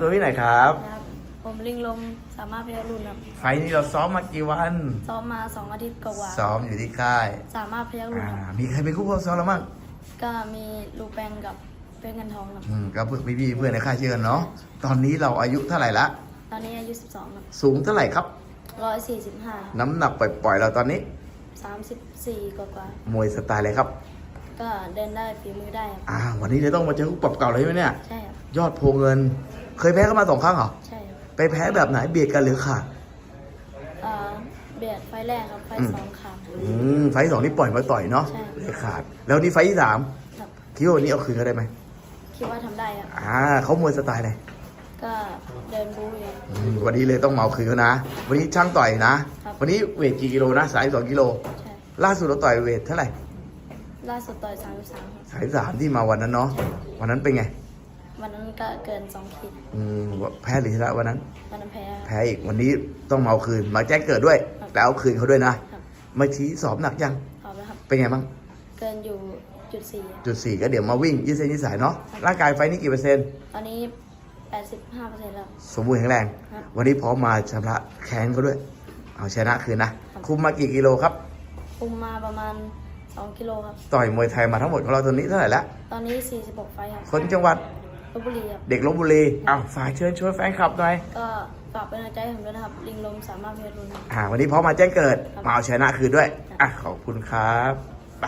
ตัวที่ไหนครับ ครับ ผมลิงลมสามารถพยัคฆ์รุ่นครับ ไฟล์นี้เราซ้อมมากี่วัน ซ้อมมาสองอาทิตย์กว่าซ้อมอยู่ที่ค่าย ๆสามารถพยัคฆ์รุ่นอ่า ครับ มีใครเป็นคู่ซ้อมแล้วมั่งก็มีลูกแปงกับเป็นเงินทองครับ อืมก็เพื่อนพี่ๆเพื่อนในค่ายเชื่อกันเนาะ ตอนนี้เราอายุเท่าไหร่ละ ตอนนี้อายุ 12ครับสูงเท่าไหร่ครับ145น้ำหนักปล่อยๆเราตอนนี้34กว่ากว่า มวยสไตล์อะไรครับๆก็เดินได้ฝีมือได้ครับ อ่า วันนี้เลยต้องมาเจอคู่ปรับเก่าเลยใช่ไหมเนี่ย ใช่ครับ ยอดโพเงิน เคยแพ้เข้ามาสองครั้งเหรอ ใช่ครับไปแพ้แบบไหนเบียดกันหรือขาด เอ่อเบียดไฟแรกครับไฟอืม สองขาดอืมไฟล์สองนี่ปล่อยมาต่อยเนาะใช่ เลยขาด แล้วนี่ไฟล์ที่สามครับคิดว่าวันนี้เอาคืนเขาได้ไหมคิดว่าทำได้ครับ อ่าเขามวยสไตล์ไหนก็เดินบู๊อยู่ อืมวันนี้เลยต้องมาเอาคืนเขานะ วันนี้ช่างต่อยนะ ครับ วันนี้เวทกี่กิโลนะสายสองกิโล ใช่ล่าสุดเราต่อยเวทเท่าไหร่ล่าสุดต่อย33ครับสายสามที่มาวันนั้นเนาะวันนั้นเป็นไง วันนั้นก็เกิน2ขีดอืมแพ้หรือชนะวันนั้น วันนั้นแพ้ครับ แพ้อีกวันนี้ต้องมาเอาคืน มาแจ้งเกิดด้วย ครับ แล้วเอาคืนเขาด้วยนะ ครับเมื่อชี้สอบหนักยังตอบแล้วครับ เป็นไงบ้าง เกินอยู่จุดสี่จุดสี่ก็เดี๋ยวมาวิ่งยืดเส้นยืดสายเนาะร่างกายไฟนี่กี่เปอร์เซ็นต์ ตอนนี้85เปอร์เซ็นต์แล้ว สมบูรณ์แข็งแรง ครับวันนี้พร้อมมาชำระแค้นเขาด้วย เอาชนะคืนนะคุมมากี่กิโลครับ คุมมาประมาณ2กิโลครับ ต่อยมวยไทยมาทั้งหมดของเราตอนนี้เท่าไหร่ละ ตอนนี้46ไฟล์ครับ คนจังหวัด ลบบุรีครับ เด็กลบบุรีอ้าวฝากเชิญชวนแฟนคลับหน่อย ก็ฝากเป็นกำลังใจให้ผมด้วยนะครับ ลิงลมสามารถเพียรุนอ่าวันนี้พร้อมมาแจ้งเกิดครับมาเอาชนะคืนด้วย อะขอบคุณครับ